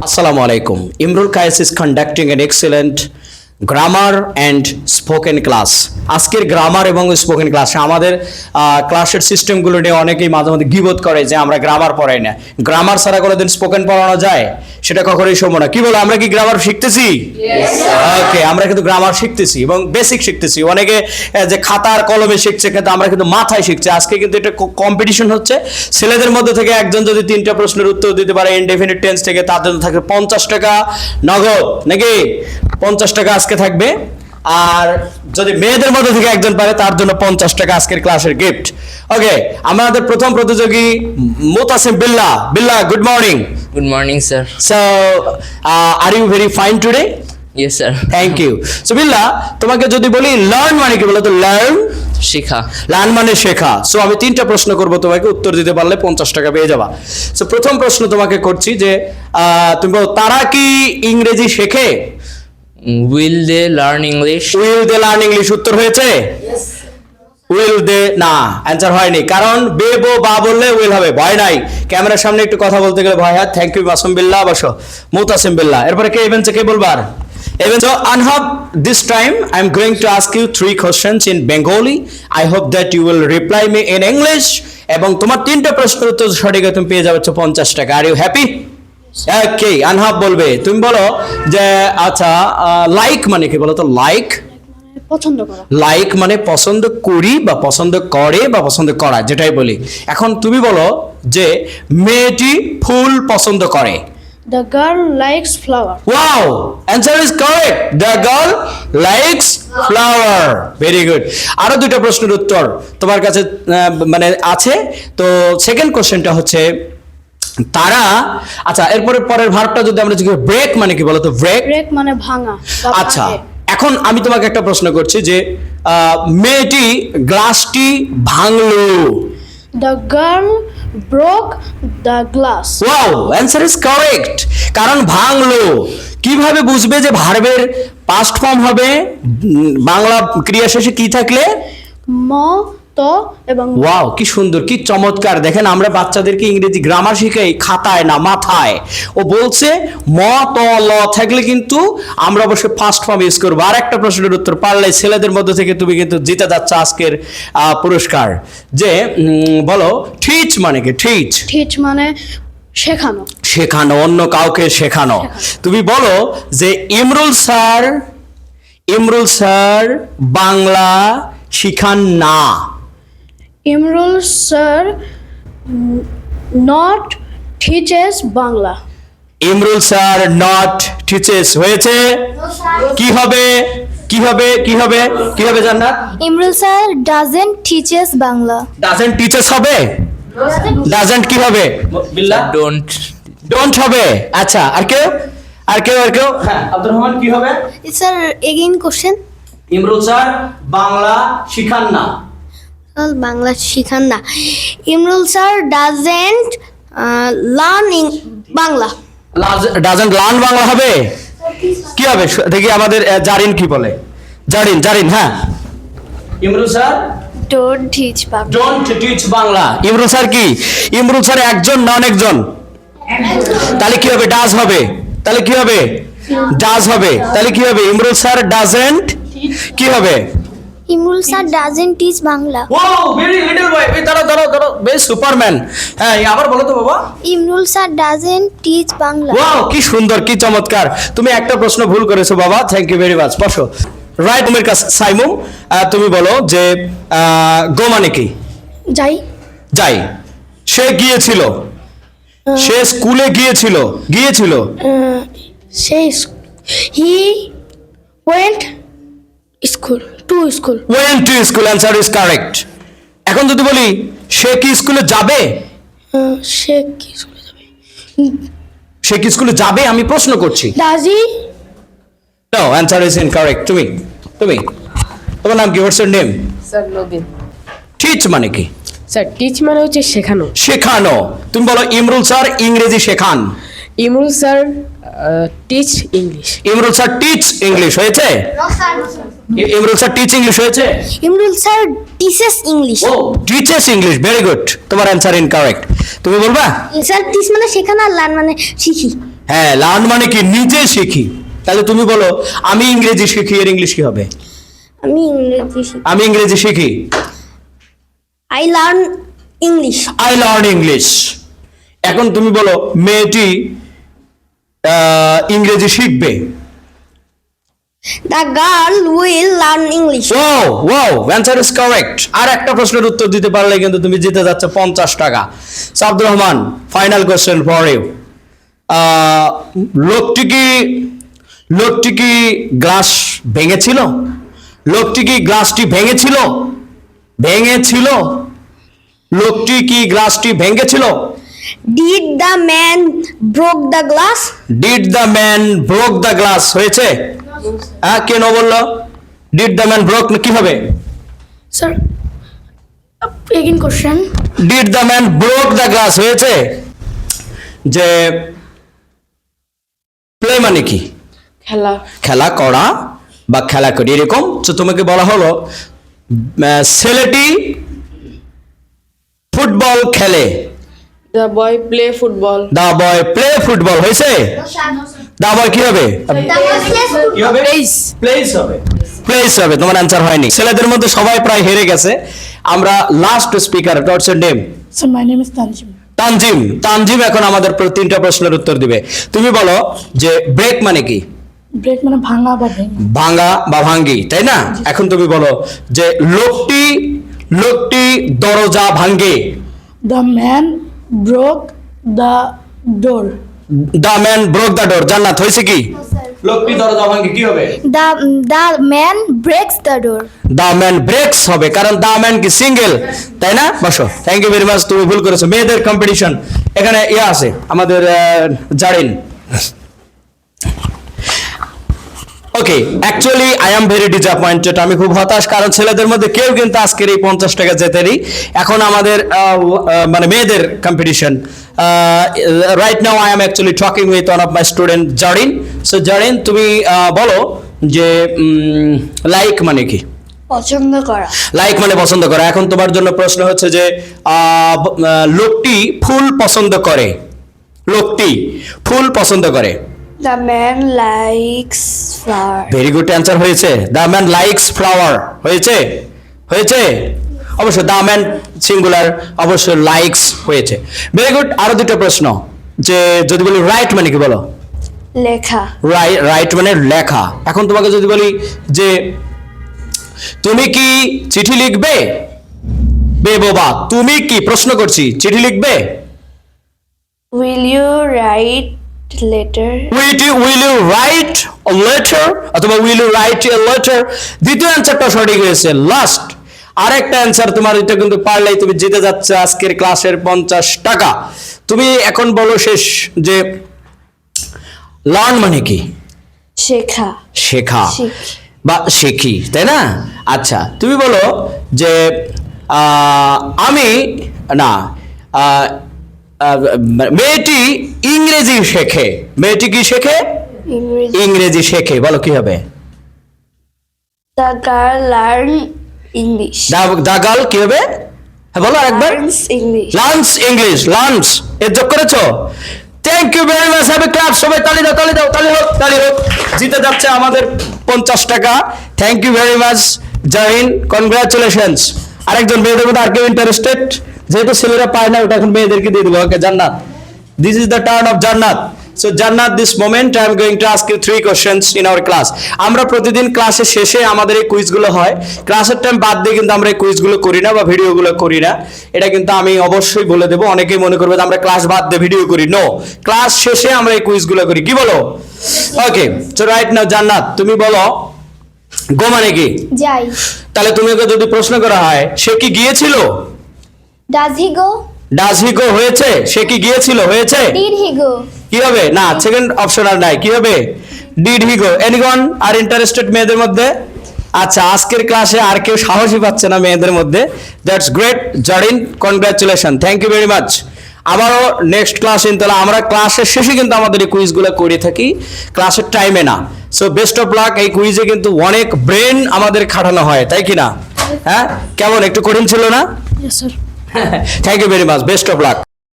Assalamu alaikum. Imrul Kayas is conducting an excellent grammar and spoken class আজকের grammar এবং spoken class আমাদের ক্লাসের সিস্টেমগুলো নিয়ে অনেকেই মাঝে মাঝে গিবোধ করে যে আমরা গ্রামার পড়াই না। গ্রামার ছাড়া কোনোদিন স্পোকেন পড়ানো যায়? সেটা কখনোই সম্ভব না। কি বলো আমরা কি গ্রামার শিখতেছি? ওকে আমরা কিন্তু গ্রামার শিখতেছি এবং বেসিক শিখতেছি। অনেকে যে খাতার কলমে শিখছে কিন্তু আমরা কিন্তু মাথায় শিখছি। আজকে কিন্তু এটা কম্পিটিশন হচ্ছে। ছেলেদের মধ্যে থেকে একজন যদি তিনটা প্রশ্নের উত্তর দিতে পারে ইনডেফিনিট টেন্স থেকে তার জন্য থাকবে পঞ্চাশ টাকা নগদ। নাকি? পঞ্চাশ টাকা আজকে থাকবে। আর যদি মেয়েদের মধ্যে থেকে একজন পারে তার জন্য পঞ্চাশ টাকা আজকের ক্লাসের গিফট ওকে আমাদের প্রথম প্রতিযোগী Motasim Billa. Billa good morning good morning sir so are you very fine today Yes, sir thank you so Billa তোমাকে যদি বলি লার্ন মানে কি বলো তো লার্ন শেখা। লার্ন মানে শেখা। সো আমি তিনটা প্রশ্ন করব তোমাকে উত্তর দিতে পারলে পঞ্চাশ টাকা পেয়ে যাবা। সো প্রথম প্রশ্ন তোমাকে করছি যে তুমি বলো তারা কি ইংরেজি শেখে? Will they learn English? Will they learn English উত্তর হয়েছে? উইল দে না অ্যান্সার হয়নি। কারণ বে বো বললে উইল হবে ভয় নাই। ক্যামেরার সামনে একটু কথা বলতে গেলে ভয় হয়। থ্যাংক ইউ মাসুম বিল্লাহ বসো। মুতাসিম বিল্লাহ। এরপরে কে ইভেন্টে কে বলবার? Even so, Anhab, this time I'm going to ask you three questions in Bengali. I hope that you will reply me in English. এবং তোমার তিনটা প্রশ্নের উত্তর সঠিক তুমি পেয়ে যাবে হচ্ছে পঞ্চাশ টাকা। Are you happy okay Anhab বলবে তুমি বলো যে আচ্ছা লাইক মানে কি বলো তো? লাইক পছন্দ করা। লাইক মানে পছন্দ করি বা পছন্দ করে বা পছন্দ করা যেটাই বলি। এখন তুমি বলো যে মেয়েটি ফুল পছন্দ করে। The girl likes flower wow answer is correct the girl likes flower very good আরও দুটো প্রশ্নের উত্তর তোমার কাছে মানে আছে। তো সেকেন্ড কোশ্চেনটা হচ্ছে তারা আচ্ছা এরপরে পরের ভার্বটা যদি আমরা জিজ্ঞেস ব্রেক মানে কি বলো তো ব্রেক ব্রেক মানে ভাঙা আচ্ছা এখন আমি তোমাকে একটা প্রশ্ন করছি যে মেয়েটি গ্লাসটি ভাঙলো। The girl broke the glass wow answer is correct কারণ ভাঙলো। কীভাবে বুঝবে যে ভার্বের পাস্ট ফর্ম হবে? বাংলা ক্রিয়া শেষে কি থাকলে? ম ত এবং ওয়াও কি সুন্দর কি চমৎকার। দেখেন আমরা বাচ্চাদেরকে ইংরেজি গ্রামার শিখাই খাতায় না মাথায়। ও বলছে ম ত ল থাকলে কিন্তু আমরা অবশ্যই ফার্স্ট ফর্ম ইউজ করব। আর একটা প্রশ্নের উত্তর পারলে ছেলেদের মধ্যে থেকে তুমি কিন্তু জিতে যাচ্ছ আজকের পুরস্কার। যে বলো ঠিচ মানে কি? ঠিচ ঠিচ মানে শেখানো। শেখানো অন্য কাউকে শেখানো। তুমি বলো যে ইমরুল স্যার ইমরুল স্যার বাংলা শিখান না। Imrul sir not teaches Bangla. Imrul sir not teaches হয়েছে। কি হবে? কি হবে? কি হবে? কি হবে জান্নাত? Imrul sir doesn't teach us Bangla. Doesn't teaches হবে? ডাজেন্ট কি হবে? বিল্লাহ? Don't. ডোন্ট হবে। আচ্ছা আর কেউ? আর কেউ আর কেউ? হ্যাঁ আব্দুর রহমান কি হবে? Sir again question Imrul sir Bangla শিখান না। Bangla শিখান না Imrul sir doesn't learn in Bangla. Doesn't learn Bangla হবে? কি হবে? দেখি আমাদের জারিন কি বলে? জারিন জারিন হ্যাঁ। Imrul sir Don't teach Bangla. Don't teach Bangla Imrul sir কি? ইমরুল স্যার একজন না অনেকজন? তাহলে কি হবে? ডাজ হবে। তাহলে কি হবে? ডাজ হবে। তাহলে কি হবে? ইমরুল স্যার ডাজেন্ট কি হবে? Imrul sir doesn't teach Bangla. Wow very little boy এই দাঁড়াও দাঁড়াও দাঁড়াও বেশ সুপারম্যান হ্যাঁ এই আবার বলো তো বাবা। Imrul sir doesn't teach Bangla. Wow কি সুন্দর কি চমৎকার। তুমি একটা প্রশ্ন ভুল করেছ বাবা থ্যাংক ইউ ভেরি মাচ বসো। রাইট তোমার কাছে সাইমুম তুমি বলো যে আহ, গো মানে কি? যাই। যাই। সে গিয়েছিল। সে স্কুলে গিয়েছিল। গিয়েছিল। সেই he went school to school. Went to school answer is correct এখন যদি বলি সে কি স্কুলে যাবে? সে কি স্কুলে যাবে? সে কি স্কুলে যাবে? আমি প্রশ্ন করছি। Does he no answer is incorrect তুমি তুমি। তোমার নাম কি? What's name sir Nabin teach মানে কি? স্যার টিচ মানে হচ্ছে শেখানো। শেখানো। তুমি বলো ইমরুল স্যার ইংরেজি শেখান। Imrul sir teach English Imrul sir teach English হয়েছে? ইমরুল স্যার টিচ ইংলিশ হয়েছে? Imrul sir teaches English. ও টিচেস ইংলিশ ভেরি গুড তোমার অ্যান্সার ইনকারেক্ট তুমি বলবা? স্যার টিচ মানে শেখানো আর লার্ন মানে শিখি। হ্যাঁ লার্ন মানে কি? নিজে শিখি। তাহলে তুমি বলো আমি ইংরেজি শিখি এর ইংলিশ কি হবে? আমি ইংরেজি শিখি। আমি ইংরেজি শিখি। I learn English I learn English এখন তুমি বলো মেয়েটি আহ, ইংরেজি শিখবে? The girl will learn English wow wow answer is correct আর একটা প্রশ্নের উত্তর দিতে পারলে কিন্তু তুমি জিতে যাচ্ছে পঞ্চাশ টাকা। Abdur Rahman final question for you লোকটি কি লোকটি কি গ্লাস ভেঙেছিল? লোকটি কি গ্লাসটি ভেঙেছিল? ভেঙেছিল? লোকটি কি গ্লাসটি ভেঙেছিল? Did the man broke the glass did the man broke the glass হয়েছে? হ্যাঁ কেন বলল? ডিড দ্য ম্যান ব্রোক কি হবে sir again question did the man broke the glass হয়েছে? যে প্লে মানে কি? খেলা। খেলা করা বা খেলা করি এরকম? তো তোমাকে বলা হলো ছেলেটি ফুটবল খেলে। The boy play football the boy play football হয়েছে? দা বয় কি হবে? প্লেস হবে। প্লেস হবে তোমার অ্যান্সার হয়নি। ছেলেদের মধ্যে সবাই প্রায় হেরে গেছে। আমরা last speaker torch name my name is Tanzim Tanzim. Tanzim এখন আমাদের তিনটা প্রশ্নের উত্তর দিবে। তুমি বলো যে ব্রেক মানে কি? ব্রেক মানে ভাঙা বা ভাঙা। বা ভাঙ্গি তাই না? এখন তুমি বলো যে লোকটি লোকটি দরজা ভাঙ্গে the man broke the door the man broke the door Jannat হয়েছে কি? লোকটি দরজা ভাঙ্গে কি হবে? The the man breaks the door. The man breaks হবে কারণ দা ম্যান কি সিঙ্গেল তাই না? বসো থ্যাংক ইউ ভেরি মাচ তুমি ভুল করেছ। মেয়েদের কম্পিটিশন এখানে ইয়ে আছে আমাদের Zarin. Okay actually I am very disappointed আমি খুব হতাশ কারণ ছেলেদের মধ্যে কেউ কিন্তু আজকের এই পঞ্চাশ টাকা জেতেনি। এখন আমাদের মানে মেয়েদের competition right now I am actually talking with one of my student Zarin so Zarin তুমি বলো যে লাইক মানে কি? পছন্দ করা। লাইক মানে পছন্দ করা। এখন তোমার জন্য প্রশ্ন হচ্ছে যে আহ, লোকটি ফুল পছন্দ করে। লোকটি ফুল পছন্দ করে। The man likes flower very good answer হয়েছে। দ্য ম্যান লাইকস ফ্লাওয়ার হয়েছে? হয়েছে? অবশ্য দ্য ম্যান সিঙ্গুলার অবশ্য লাইকস হয়েছে। ভেরি গুড আরও দুটো প্রশ্ন। যে যদি বলি রাইট মানে কি বলো? লেখা। রাইট মানে লেখা। এখন তোমাকে যদি বলি যে তুমি কি চিঠি লিখবে? বে বাবা তুমি কি? প্রশ্ন করছি। চিঠি লিখবে? Will you write letter will you will you write a letter অথবা will you write a letter দ্বিতীয় অ্যান্সারটা সঠিক হয়েছে লাস্ট আরেকটা অ্যান্সার তোমার এটা কিন্তু পারলেই তুমি জিতে যাচ্ছে আজকের ক্লাসের পঞ্চাশ টাকা। তুমি এখন বলো শেষ যে লার্ন মানে কি? শেখা। শেখা। বা শিখি তাই না? আচ্ছা তুমি বলো যে আহ, আমি না মেয়েটি ইংরেজি শেখে। মেয়েটি কি শেখে? ইংরেজি। শেখে। বলো কি হবে? The girl learn English the girl কি হবে? হ্যাঁ বলো আরেকবার। লার্নস ইংলিশ লার্নস এর যোগ করেছ? Thank you very much have class সবাই তালি দাও তালি দাও তালি হোক তালি হোক। জিতে যাচ্ছে আমাদের পঞ্চাশ টাকা। Thank you very much Jahin congratulations আরেকজন মেয়েদের মধ্যে আর কেউ ইন্টারেস্টেড যেহেতু ছেলেরা পায় না ওটা এখন মেয়েদেরকে দিয়ে দেবো okay Jannat. This is the turn of Jannat. So Jannat this moment I am going to ask you three questions in our class আমরা প্রতিদিন ক্লাসের শেষে আমাদের এই কুইজগুলো হয়। ক্লাসের টাইম বাদ দিয়ে কিন্তু আমরা এই কুইজগুলো করি না বা ভিডিওগুলো করি না। এটা কিন্তু আমি অবশ্যই বলে দেবো। অনেকেই মনে করবে যে আমরা ক্লাস বাদ দিয়ে ভিডিও করি। নো ক্লাস শেষে আমরা এই কুইজগুলো করি। কি বলো? ওকে সো রাইট নাও জান্নাত তুমি বলো গো মানে কি? যাই। তাহলে তুমি ওকে যদি প্রশ্ন করা হয় সে কি গিয়েছিল? Does he go does he গো হয়েছে। সে কি গিয়েছিল? হয়েছে? ডিড হি গো কি হবে? না সেকেন্ড অপশন আর নাই। কি হবে? Did he go এনিগন R interested মেয়েদের মধ্যে? আচ্ছা আজকের ক্লাসে আর কেউ সাহসী পাচ্ছে না মেয়েদের মধ্যে। That's great Zarin congratulation thank you very much আবারও নেক্সট ক্লাস ইন তাহলে আমরা ক্লাসের শেষে কিন্তু আমাদের এই কুইজগুলো করে থাকি। ক্লাসের টাইমে না। সো বেস্ট অফ লাক এই কুইজে কিন্তু অনেক ব্রেন আমাদের খাটানো হয় তাই কি না? হ্যাঁ? কেমন? একটু কঠিন ছিল না? Sir thank you very much best of luck